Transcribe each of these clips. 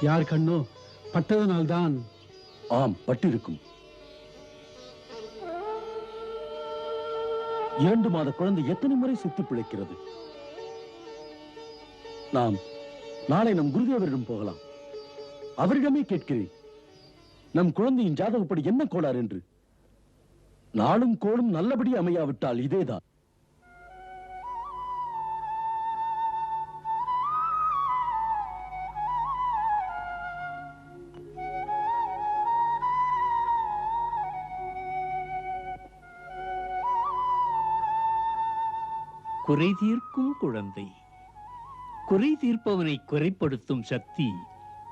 யார் கண்ணோ? பட்டதனால்தான். ஆம் பட்டிருக்கும். இரண்டு மாத குழந்தை எத்தனை முறை சித்தி பிழைக்கிறது? நாம் நாளை நம் குருதேவரிடம் போகலாம். அவரிடமே கேட்கிறேன். நம் குழந்தையின் ஜாதகப்படி என்ன கோளாறு என்று? நாளும் கோளும் நல்லபடி அமையாவிட்டால் இதேதான். குறை தீர்க்கும் குழந்தை. குறை தீர்ப்பவனை குறைப்படுத்தும் சக்தி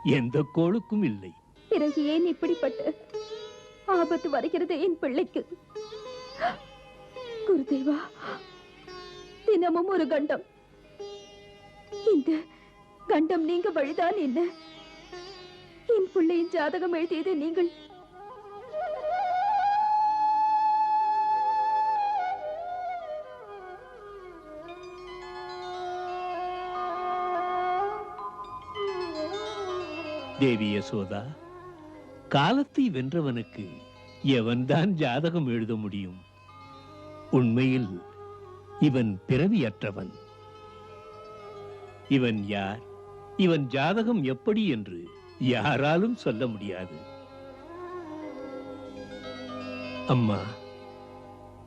எந்த கோளுக்கும் இல்லை. பிறகு ஏன் இப்படிப்பட்ட? ஆபத்து வருகிறது என் பிள்ளைக்கு. குருதேவா தினமும் ஒரு கண்டம். இந்த கண்டம் நீங்க வழிதான் என்ன? என் பிள்ளையின் ஜாதகம் எழுதியது நீங்கள் தேவி யசோதா காலத்தை வென்றவனுக்கு எவன்தான் ஜாதகம் எழுத முடியும்? உண்மையில் இவன் பிறவியற்றவன். இவன் யார்? இவன் ஜாதகம் எப்படி என்று யாராலும் சொல்ல முடியாது. அம்மா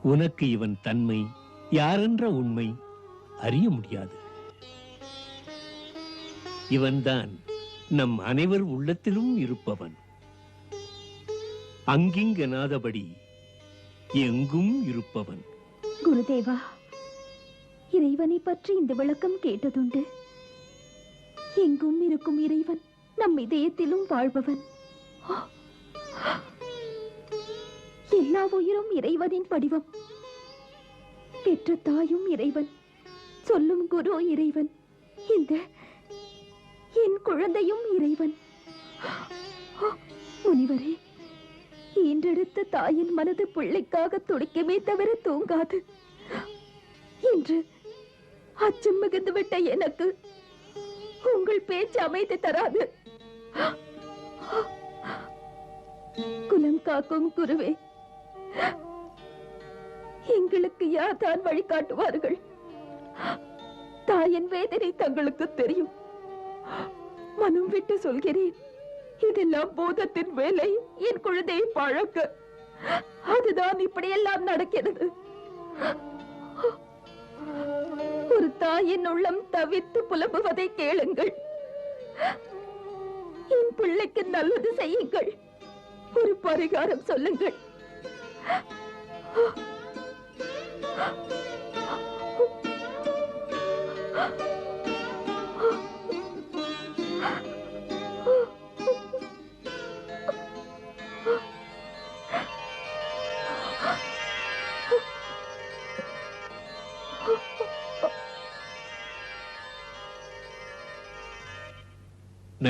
உனக்கு இவன் தன்மை யாரென்ற உண்மை அறிய முடியாது. இவன்தான் நம் அனைவர் உள்ளத்திலும் இருப்பவன். அங்கிங்கனாதபடி எங்கும் இருப்பவன். குருதேவா இறைவனை பற்றி இந்த விளக்கம் கேட்டதுண்டு. எங்கும் இருக்கும் இறைவன் நம் இதயத்திலும் வாழ்பவன். எல்லா உயிரும் இறைவனின் வடிவம் பெற்ற தாயும் இறைவன். சொல்லும் குரு இறைவன். இந்த என் குழந்தையும் இறைவன். முனிவரே ஈன்றெடுத்த தாயின் மனது பிள்ளைக்காக துடிக்கமே தவிர தூங்காது. இன்று அச்சம் மிகுந்துவிட்ட எனக்கு உங்கள் பேச்சு அமைத்து தராது. குலம் காக்கும் குருவே எங்களுக்கு யார் தான் வழிகாட்டுவார்கள்? தாயின் வேதனை தங்களுக்கு தெரியும். மனம் விட்டு சொல்கிறேன். இதெல்லாம் பூதத்தின் வேலை. என் குழந்தையை பழக்க. அதுதான் இப்படியெல்லாம் நடக்கிறது. ஒரு தாயின் உள்ளம் தவித்து புலம்புவதை கேளுங்கள். என் பிள்ளைக்கு நல்லது செய்யுங்கள். ஒரு பரிகாரம் சொல்லுங்கள்.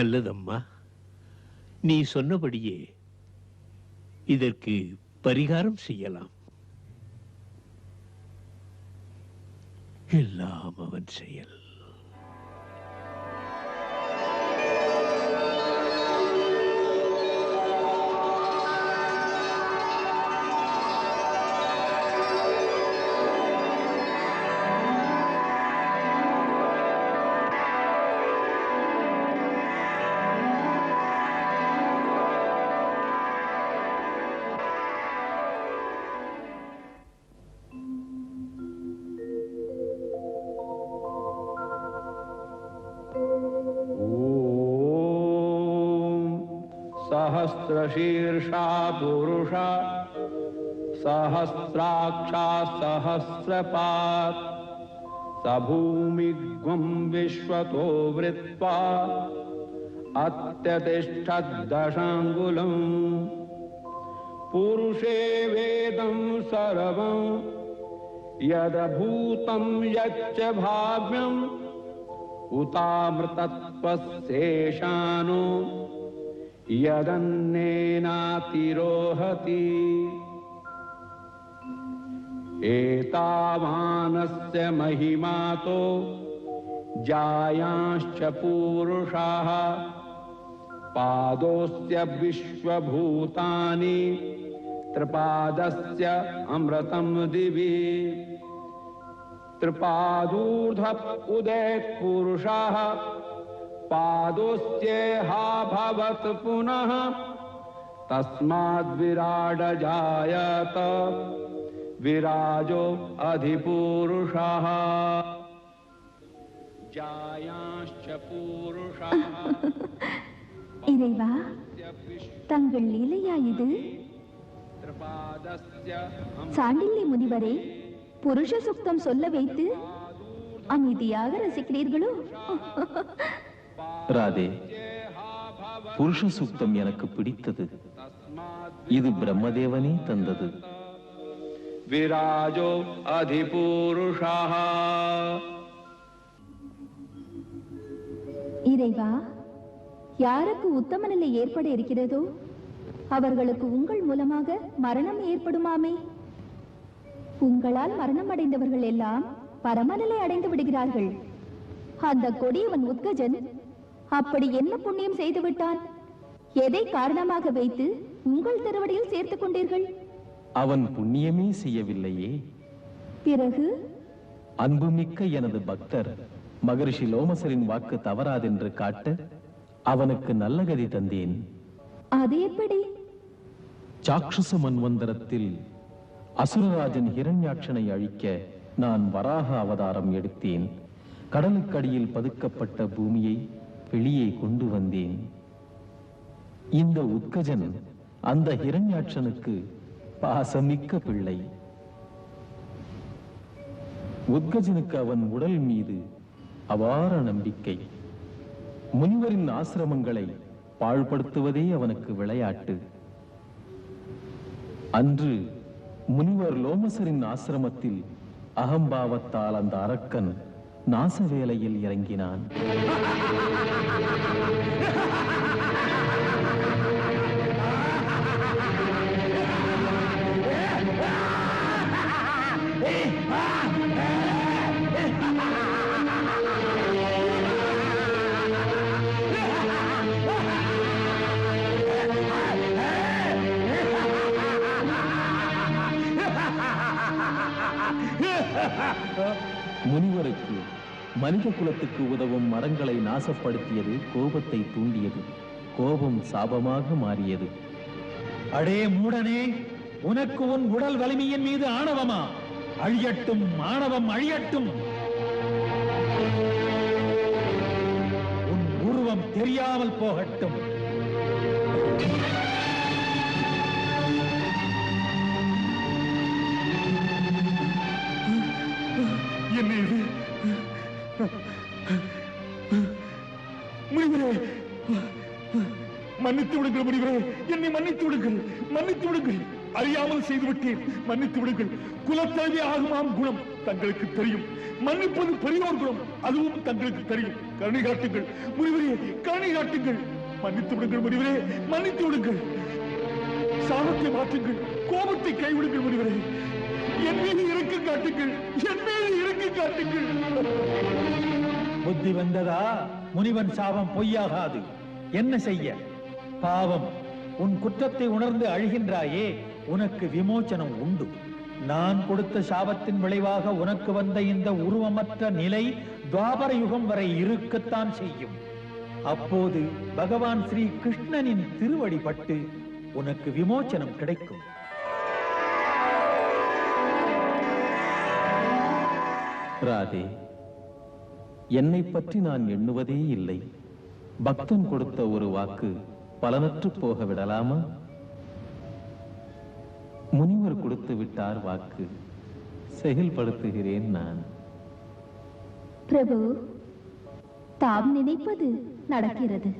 நல்லதம்மா. நீ சொன்னபடியே இதற்கு பரிகாரம் செய்யலாம். எல்லாம் அவன் செயல். सहस्रशीर्षा पुरुषा सहस्राक्षा सहस्रपात् स भूमिग्वं विश्वतो वृत्वा अत्यतिष्ठद्दशाङ्गुलम् पुरुषे वेदं सर्वं यदभूतं यच्च भाव्यम् उतामृतत्वशेषानो यदन्नेनातिरोहति एतावानस्य महिमातो जायांश्च पूरुषाः। पादोऽस्य विश्वभूतानि त्रिपादस्य अमृतं दिवि। त्रिपादूर्ध्व उदयपुरुषः पादोऽस्येहा भवत् पुनः तस्माद्विराड जायत विराजो अधिपूरुषः जायांश्च पूरुषः இறைவா தங்கள் லீலையா இது त्रिपादस्य சாண்டில்ய முனிவரே புருஷ சுக்தம் சொல்ல வைத்து அமைதியாக ரசிக்கிறீர்களோ ராதே புருஷ சூக்தம் எனக்கு பிடித்தது. இது பிரம்மதேவனே தந்தது. விராஜோ அதிபூருஷா இறைவா யாருக்கு உத்தம நிலை ஏற்பட இருக்கிறதோ அவர்களுக்கு உங்கள் மூலமாக மரணம் ஏற்படுமாமே. உங்களால் மரணம் அடைந்தவர்கள் எல்லாம் பரமநிலை அடைந்து விடுகிறார்கள். அந்த கொடியவன் உத்கஜன் அப்படி என்ன புண்ணியம் செய்து விட்டான் எதை காரணமாக வைத்து உங்கள் திருவடியில் சேர்த்துக் கொண்டீர்கள்? அவன் புண்ணியமே செய்யவில்லையே. பிறகு? அன்புமிக்க எனது பக்தர் மகரிஷி லோமசரின் வாக்கு தவறாதென்று காட்ட அவனுக்கு நல்ல கதி தந்தேன். அது எப்படி? சாக்ஷச மன்வந்தரத்தில் அசுரராஜன் ஹிரண்யாட்சனை அழிக்க நான் வராக அவதாரம் எடுத்தேன். கடலுக்கடியில் பதுக்கப்பட்ட பூமியை வெளியே கொண்டு வந்தேன். இந்த உத்கஜன் அந்த ஹிரண்யாட்சனுக்கு பாசமிக்க பிள்ளை. உத்கஜனுக்கு அவன் உடல் மீது அபார நம்பிக்கை. முனிவரின் ஆசிரமங்களை பாழ்படுத்துவதே அவனுக்கு விளையாட்டு. அன்று முனிவர் லோமசரின் ஆசிரமத்தில் அகம்பாவத்தால் அந்த அரக்கன் நாச வேலையில் இறங்கினான். முனிவருக்கு மனித குலத்துக்கு உதவும் மரங்களை நாசப்படுத்தியது கோபத்தை தூண்டியது. கோபம் சாபமாக மாறியது. அடே மூடனே உனக்கு உன் உடல் வலிமையின் மீது ஆணவமா? அழியட்டும் ஆணவம் அழியட்டும். உன் உருவம் தெரியாமல் போகட்டும். முனிவரே மன்னித்து விடுங்கள் முனிவரே. என்னை மன்னித்து விடுங்கள். மன்னித்து விடுங்கள். அறியாமல் செய்துவிட்டேன். மன்னித்து விடுங்கள். குலத்தழுவி ஆகுமாம் குணம் தங்களுக்கு தெரியும். மன்னிப்பது பெரியோர் குணம். அதுவும் தங்களுக்கு தெரியும். கருணை காட்டுங்கள். முனிவரே கருணை காட்டுங்கள். மன்னித்து விடுங்கள் முனிவரே. மன்னித்து விடுங்கள். சாபத்தை மாற்றுங்கள். கோபத்தை கைவிடுங்கள் முனிவரே. என் மீது இறக்கு காட்டுங்கள். என் மீது இறக்கு காட்டுங்கள். புத்தி வந்ததா? முனிவன் சாபம் பொய்யாகாது. என்ன செய்ய? பாவம் உன் குற்றத்தை உணர்ந்து அழுகின்றாயே உனக்கு விமோச்சனம் உண்டு. நான் கொடுத்த சாபத்தின் விளைவாக உனக்கு வந்த இந்த உருவமற்ற நிலை துவாபர யுகம் வரை இருக்கத்தான் செய்யும். அப்போது பகவான் ஸ்ரீ கிருஷ்ணனின் திருவடி பட்டு உனக்கு விமோச்சனம் கிடைக்கும். ராதே என்னை பற்றி நான் எண்ணுவதே இல்லை. பக்தன் கொடுத்த ஒரு வாக்கு பலனற்று போக விடலாமா முனிவர் கொடுத்து விட்டார் வாக்கு. செயல்படுத்துகிறேன் நான். பிரபு தாம் நினைப்பது நடக்கிறது.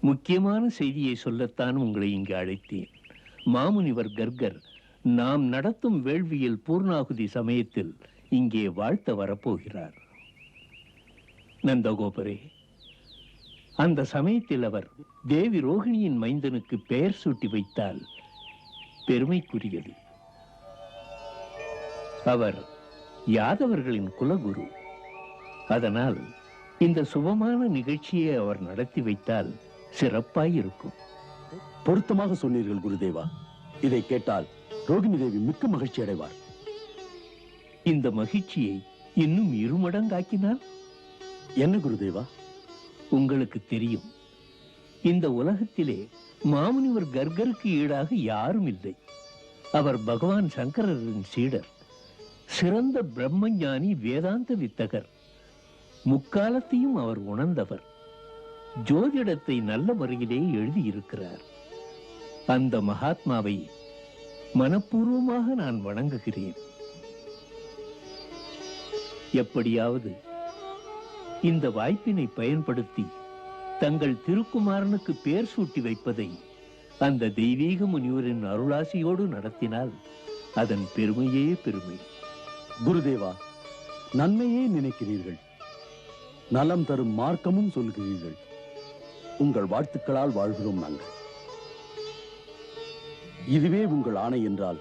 முக்கியமான செய்தியை சொல்லத்தான் உங்களை இங்கு அழைத்தேன். மாமுனிவர் கர்கர் நாம் நடத்தும் வேள்வியில் பூர்ணாகுதி சமயத்தில் இங்கே வாழ்த்த வரப்போகிறார். நந்தகோபரே அந்த சமயத்தில் அவர் தேவி ரோகிணியின் மைந்தனுக்கு பெயர் சூட்டி வைத்தால் பெருமைக்குரியது. அவர் யாதவர்களின் குலகுரு. அதனால் இந்த சுபமான நிகழ்ச்சியை அவர் நடத்தி வைத்தால் சிறப்பாயிருக்கும். பொருத்தமாக சொன்னீர்கள் குருதேவா. இதை கேட்டால் ரோகிணி தேவி மிக்க மகிழ்ச்சி அடைவார். இந்த மகிழ்ச்சியை இன்னும் இருமடங்காக்கினால் என்ன குருதேவா? உங்களுக்கு தெரியும் இந்த உலகத்திலே மாமுனிவர் கர்கருக்கு ஈடாக யாரும் இல்லை. அவர் பகவான் சங்கரரின் சீடர் சிறந்த பிரம்மஞானி வேதாந்த வித்தகர். முக்காலத்தையும் அவர் உணர்ந்தவர். ஜோதிடத்தை நல்ல முறையிலே எழுதியிருக்கிறார். அந்த மகாத்மாவை மனப்பூர்வமாக நான் வணங்குகிறேன். எப்படியாவது இந்த வாய்ப்பினை பயன்படுத்தி தங்கள் திருக்குமாரனுக்கு பேர் சூட்டி வைப்பதை அந்த தெய்வீக முனிவரின் அருளாசியோடு நடத்தினால் அதன் பெருமையே பெருமை. குருதேவா நன்மையே நினைக்கிறீர்கள். நலம் தரும் மார்க்கமும் சொல்கிறீர்கள். உங்கள் வாழ்த்துக்களால் வாழ்கிறோம் நாங்கள். இதுவே உங்கள் ஆணை என்றால்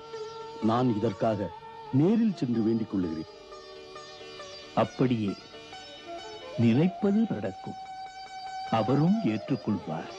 நான் இதற்காக நேரில் சென்று வேண்டிக் கொள்ளுகிறேன். அப்படியே நினைப்பது நடக்கும். அவரும் ஏற்றுக்கொள்வார்.